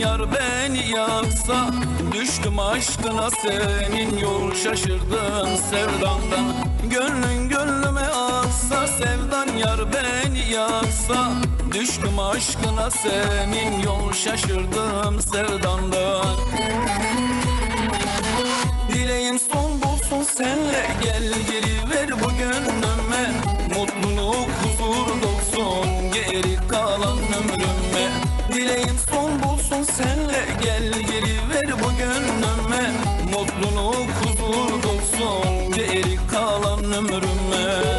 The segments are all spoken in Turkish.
yar beni yaksa Düştüm aşkına senin yol şaşırdım sevdandan. Gönlün gönlüme aksa sevdan yar beni yaksa Düştüm aşkına senin yol şaşırdım sevdandan. Dileğim son bulsun senle gel geri ver bu gönlüme senle gel geri ver bu gönlüme Mutluluk huzur dolsun geri kalan ömrüme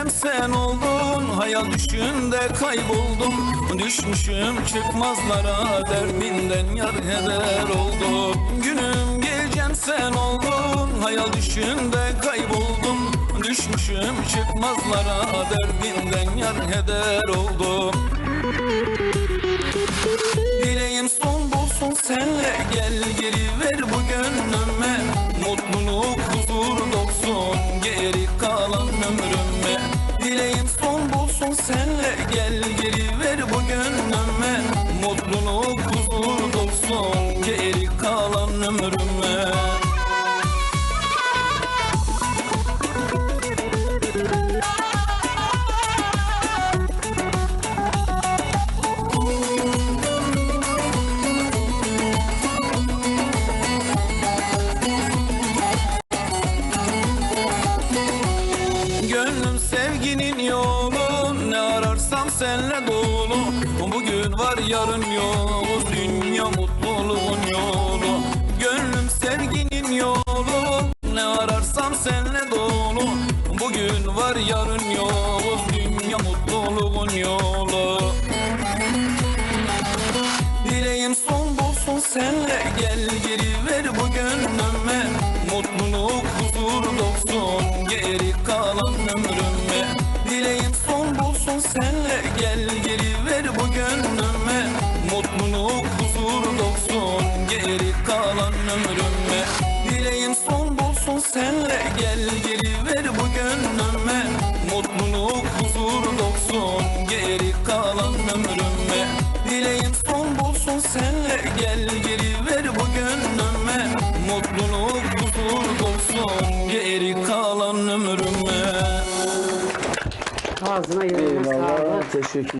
Gecem sen oldun Hayal düşünde kayboldum. Düşmüşüm çıkmazlara Derbinden yar heder oldum. Günüm gecem sen oldun Hayal düşünde kayboldum. Düşmüşüm çıkmazlara Derbinden yar heder oldum. Dileğim son bulsun senle gel geri ver bu gönlüme Mutluluk bulsun senle gel geri ver bu gönlüme Mutluluk huzur dolsun geri kalan ömrüme. Sevginin yolu senle dolu. Bugün var yarın yok. Dünya mutluluğun yolu. Gönlüm sevginin yolu. Ne ararsam senle dolu. Bugün var yarın yok. Dünya mutluluğun yolu. Dileğim son bulsun senle. Gel geri ver bu gönlüme. Mutluluk son bulsun senle gel geri ver bu gönlüme. Mutluluk huzur dolsun geri kalan ömrüme. Dileğim son bulsun senle gel geri ver bu gönlüme. Mutluluk huzur dolsun geri kalan ömrüme. Dileğim son bulsun senle gel geri ver bu gönlüme. Mutluluk huzur dolsun geri kalan Ağzına sağlık. Eyvallah. Teşekkür